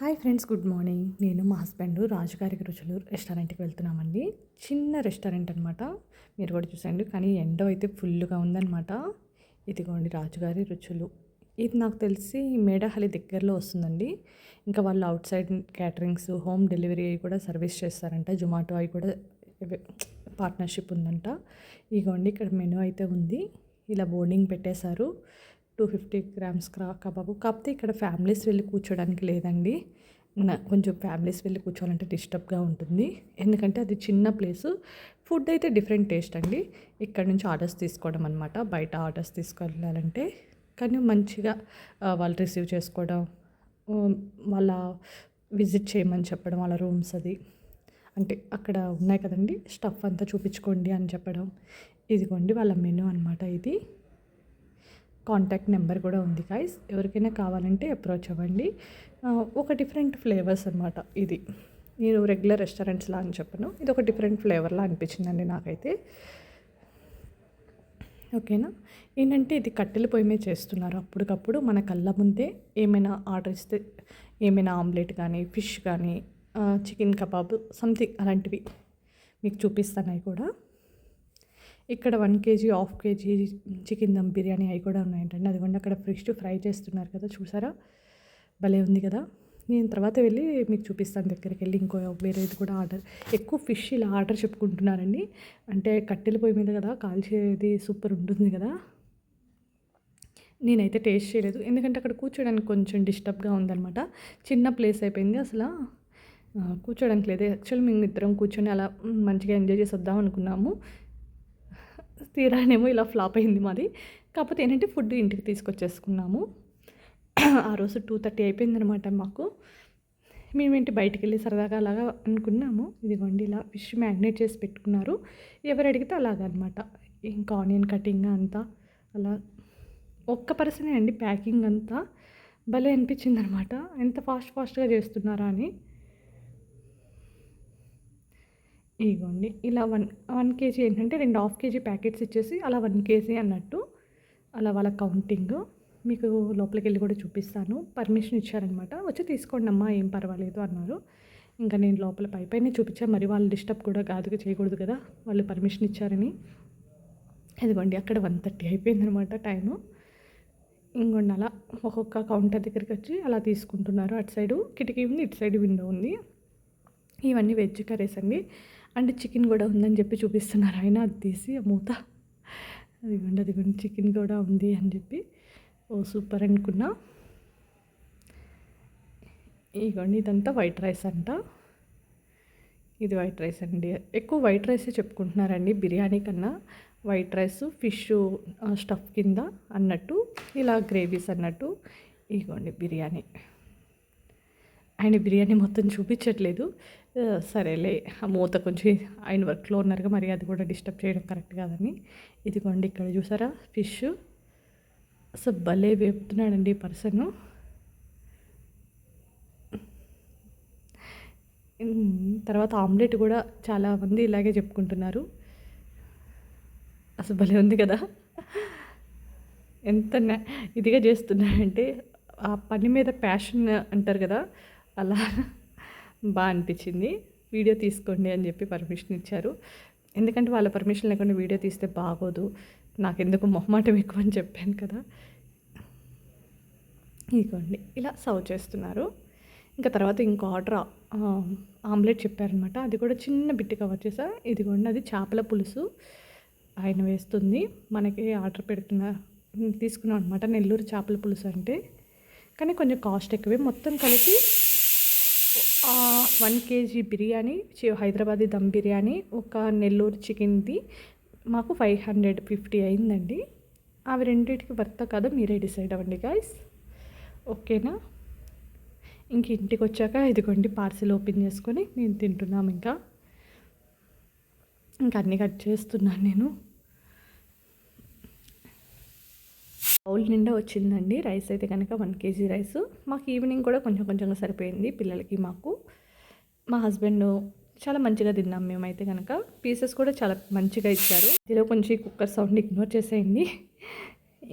Hi friends good morning. నేను మా husband రాజుగారికి రుచులు రెస్టారెంట్కి వెళ్తున్నామండి. చిన్న రెస్టారెంట్ అనమాట మీరు కూడా చూసండి కానీ ఎండ అయితే ఫుల్గా ఉందన్నమాట. ఇదిగోండి రాజుగారి రుచులు. ఇది నాకు తెలిసి మేడహలి దగ్గరలో వస్తుందండి. ఇంకా వాళ్ళు outside caterings home delivery అవి కూడా సర్వీస్ చేస్తారంట. జొమాటో అవి కూడా పార్ట్నర్షిప్ ఉందంట. ఇగోండి ఇక్కడ మెనూ అయితే ఉంది. ఇలా బోర్డింగ్ పెట్టేశారు. టూ ఫిఫ్టీ గ్రామ్స్ క్రా కబాబు. కాకపోతే ఇక్కడ ఫ్యామిలీస్ వెళ్ళి కూర్చోడానికి లేదండి. కొంచెం ఫ్యామిలీస్ వెళ్ళి కూర్చోవాలంటే డిస్టర్బ్గా ఉంటుంది. ఎందుకంటే అది చిన్న ప్లేసు. ఫుడ్ అయితే డిఫరెంట్ టేస్ట్ అండి. ఇక్కడ నుంచి ఆర్డర్స్ తీసుకోవడం అనమాట బయట ఆర్డర్స్ తీసుకెళ్ళాలంటే. కానీ మంచిగా వాళ్ళు రిసీవ్ చేసుకోవడం వాళ్ళ విజిట్ చేయమని చెప్పడం వాళ్ళ రూమ్స్ అది. అంటే అక్కడ ఉన్నాయి కదండి. స్టఫ్ అంతా చూపించుకోండి అని చెప్పడం. ఇదిగోండి వాళ్ళ మెనూ అనమాట ఇది. కాంటాక్ట్ నెంబర్ కూడా ఉంది గైస్ ఎవరికైనా కావాలంటే అప్రోచ్ అవ్వండి. ఒక డిఫరెంట్ ఫ్లేవర్స్ అనమాట ఇది. నేను రెగ్యులర్ రెస్టారెంట్స్లా అని చెప్పను. ఇది ఒక డిఫరెంట్ ఫ్లేవర్లా అనిపించిందండి నాకైతే. ఓకేనా? ఏంటంటే ఇది కట్టెల పొయ్యి మీద చేస్తున్నారు అప్పటికప్పుడు. మన కళ్ళ ముందే ఏమైనా ఆర్డర్ ఇస్తే ఏమైనా ఆమ్లెట్ కానీ ఫిష్ కానీ చికెన్ కబాబ్ సంథింగ్ అలాంటివి మీకు చూపిస్తాను అవి కూడా. ఇక్కడ one KG half KG chicken dum biryani అవి కూడా ఉన్నాయంటండి. అదిగోండి అక్కడ ఫిష్ ఫ్రై చేస్తున్నారు కదా చూసారా? భలే ఉంది కదా. నేను తర్వాత వెళ్ళి మీకు చూపిస్తాను దగ్గరికి వెళ్ళి ఇంకో వేరేది కూడా ఆర్డర్. ఎక్కువ ఫిష్ ఇలా ఆర్డర్ చెప్పుకుంటున్నారండి. అంటే కట్టెల పొయ్యి మీద కదా కాల్చేది సూపర్ ఉంటుంది కదా. నేనైతే టేస్ట్ చేయలేదు. ఎందుకంటే అక్కడ కూర్చోడానికి కొంచెం డిస్టర్బ్గా ఉందన్నమాట. చిన్న ప్లేస్ అయిపోయింది అసలు. కూర్చోడానికి లేదు. యాక్చువల్ మేము ఇద్దరం కూర్చొని అలా మంచిగా ఎంజాయ్ చేసి వద్దాం అనుకున్నాము. తీరానేమో ఇలా ఫ్లాప్ అయింది మాది. కాకపోతే ఏంటంటే ఫుడ్ ఇంటికి తీసుకొచ్చేసుకున్నాము. ఆ రోజు టూ థర్టీ అయిపోయిందనమాట మాకు. మేమేంటి బయటికి వెళ్ళి సరదాగా అలాగా అనుకున్నాము. ఇదిగోండి ఇలా ఫిష్ మ్యాగ్నేట్ చేసి పెట్టుకున్నారు. ఎవరు అడిగితే అలాగనమాట ఇంకా ఆనియన్ కటింగ్ అంతా అలా ఒక్క పర్సనే అండి ప్యాకింగ్ అంతా. భలే అనిపించింది అనమాట ఎంత ఫాస్ట్ ఫాస్ట్గా చేస్తున్నారా అని. ఇదిగోండి ఇలా వన్ వన్ కేజీ ఏంటంటే రెండు హాఫ్ కేజీ ప్యాకెట్స్ ఇచ్చేసి అలా వన్ కేజీ అన్నట్టు అలా వాళ్ళ కౌంటింగ్. మీకు లోపలికి వెళ్ళి కూడా చూపిస్తాను. పర్మిషన్ ఇచ్చారనమాట. వచ్చి తీసుకోండి అమ్మా ఏం పర్వాలేదు అన్నారు. ఇంకా నేను లోపల పై పైన చూపించాను మరి వాళ్ళు డిస్టర్బ్ కూడా కాదు చేయకూడదు కదా. వాళ్ళు పర్మిషన్ ఇచ్చారని. ఇదిగోండి అక్కడ వన్ థర్టీ అయిపోయిందనమాట టైము. ఇంకొండి అలా ఒక్కొక్క కౌంటర్ దగ్గరికి వచ్చి అలా తీసుకుంటున్నారు. అటు సైడు కిటికీ ఉంది ఇటు సైడ్ విండో ఉంది. ఇవన్నీ వెజ్ కర్రీస్ అండి. అండ్ చికెన్ కూడా ఉందని చెప్పి చూపిస్తున్నారు. ఆయన అది తీసి ఆ మూత అదిగోండి అదిగోండి చికెన్ కూడా ఉంది అని చెప్పి ఓ సూపర్ అనుకున్నా. ఇదిగోండి ఇదంతా వైట్ రైస్ అంట. ఇది వైట్ రైస్ అండి. ఎక్కువ వైట్ రైసే చెప్పుకుంటున్నారండి బిర్యానీ కన్నా. వైట్ రైస్ ఫిష్ స్టఫ్ కింద అన్నట్టు ఇలా గ్రేవీస్ అన్నట్టు. ఇదిగోండి బిర్యానీ. ఆయన బిర్యానీ మొత్తం చూపించట్లేదు. సరేలే ఆ మూత కొంచెం ఆయన వర్క్లో ఉన్నారుగా మరి అది కూడా డిస్టర్బ్ చేయడం కరెక్ట్ కాదని. ఇదిగోండి ఇక్కడ చూసారా? ఫిష్. అసలు భలే వేపుతున్నాడండి ఈ పర్సన్. తర్వాత ఆమ్లెట్ కూడా చాలామంది ఇలాగే చెప్పుకుంటున్నారు. అసలు భలే ఉంది కదా. ఎంత ఇదిగా చేస్తున్నాడంటే ఆ పని మీద ప్యాషన్ అంటారు కదా అలా బాగా అనిపించింది. వీడియో తీసుకోండి అని చెప్పి పర్మిషన్ ఇచ్చారు. ఎందుకంటే వాళ్ళ పర్మిషన్ లేకుండా వీడియో తీస్తే బాగోదు. నాకెందుకు మొహమాటం ఎక్కువ అని చెప్పాను కదా. ఇదిగోండి ఇలా సర్వ్ చేస్తున్నారు. ఇంకా తర్వాత ఇంకో ఆర్డర్ ఆమ్లెట్ చెప్పారనమాట. అది కూడా చిన్న బిట్టి కవర్ చేసా. ఇదిగోండి అది చేపల పులుసు. ఆయన వేస్తుంది. మనకి ఆర్డర్ పెడుతున్న తీసుకున్నాం అనమాట. నెల్లూరు చేపల పులుసు అంటే. కానీ కొంచెం కాస్ట్ ఎక్కువే. మొత్తం కలిపి వన్ కేజీ బిర్యానీ హైదరాబాదీ దమ్ బిర్యానీ ఒక నెల్లూరు చికెన్ది మాకు ఫైవ్ హండ్రెడ్ ఫిఫ్టీ అయిందండి. అవి రెండింటికి వర్త కాదో మీరే డిసైడ్ అవ్వండి గాయస్. ఓకేనా? ఇంక ఇంటికి వచ్చాక ఇదిగోండి పార్సిల్ ఓపెన్ చేసుకొని నేను తింటున్నాం ఇంకా. ఇంకా అన్నీ కట్ చేస్తున్నాను నేను. బౌల్ నిండా వచ్చిందండి. రైస్ అయితే కనుక వన్ కేజీ రైస్. మాకు ఈవినింగ్ కూడా కొంచెం కొంచెంగా సరిపోయింది పిల్లలకి మాకు. మా హస్బెండ్ చాలా మంచిగా తిన్నాం మేమైతే కనుక. పీసెస్ కూడా చాలా మంచిగా ఇచ్చారు. ఇదిలో కొంచెం కుక్కర్ సౌండ్ ఇగ్నోర్ చేసేయండి.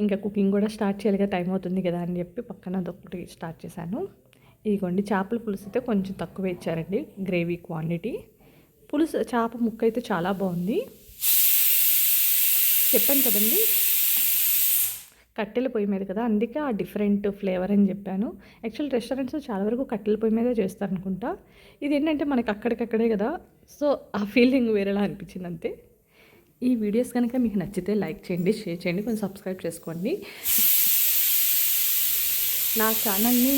ఇంకా కుకింగ్ కూడా స్టార్ట్ చేయాలిగా టైం అవుతుంది కదా అని చెప్పి పక్కన అదొకటి స్టార్ట్ చేశాను. ఇదిగోండి చేపల పులుసు అయితే కొంచెం తక్కువ ఇచ్చారండి గ్రేవీ క్వాంటిటీ. పులుసు చేప ముక్క అయితే చాలా బాగుంది. చెప్పాను కదండి కట్టెల పొయ్యి మీద కదా అందుకే ఆ డిఫరెంట్ ఫ్లేవర్ అని చెప్పాను. యాక్చువల్ రెస్టారెంట్స్ చాలా వరకు కట్టెల పొయ్యి మీదే చేస్తారు అనుకుంటా ఇది ఏంటంటే మనకి అక్కడికక్కడే కదా సో ఆ ఫీలింగ్ వేరేలా అనిపించింది అంతే. ఈ వీడియోస్ కనుక మీకు నచ్చితే లైక్ చేయండి షేర్ చేయండి కొంచెం సబ్స్క్రైబ్ చేసుకోండి. నా ఛానల్ని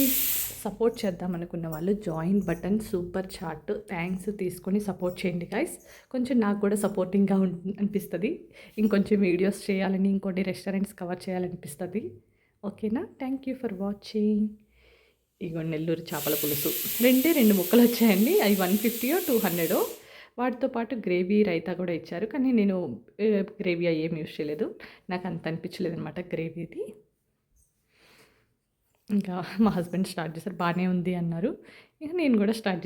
సపోర్ట్ చేద్దాం అనుకున్న వాళ్ళు join button super chat thanks తీసుకొని సపోర్ట్ చేయండి గైస్ కొంచెం నాకు కూడా సపోర్టింగ్గా ఉం- అనిపిస్తుంది. ఇంకొంచెం వీడియోస్ చేయాలని ఇంకొన్ని రెస్టారెంట్స్ కవర్ చేయాలనిపిస్తుంది. ఓకేనా థ్యాంక్ యూ ఫర్ వాచింగ్ ఇగో నెల్లూరు చేపల పులుసు. రెండే రెండు ముక్కలు వచ్చాయండి. అవి వన్ ఫిఫ్టీయో టూ హండ్రెడో వాటితో పాటు గ్రేవీ రైతా కూడా ఇచ్చారు. కానీ నేను గ్రేవీ అవి ఏం యూస్ చేయలేదు. నాకు అంత అనిపించలేదు అనమాట గ్రేవీది ఇంకా మా హస్బెండ్ స్టార్ట్ చేశారు. బాగానే ఉంది అన్నారు. ఇక నేను కూడా స్టార్ట్ చేశాను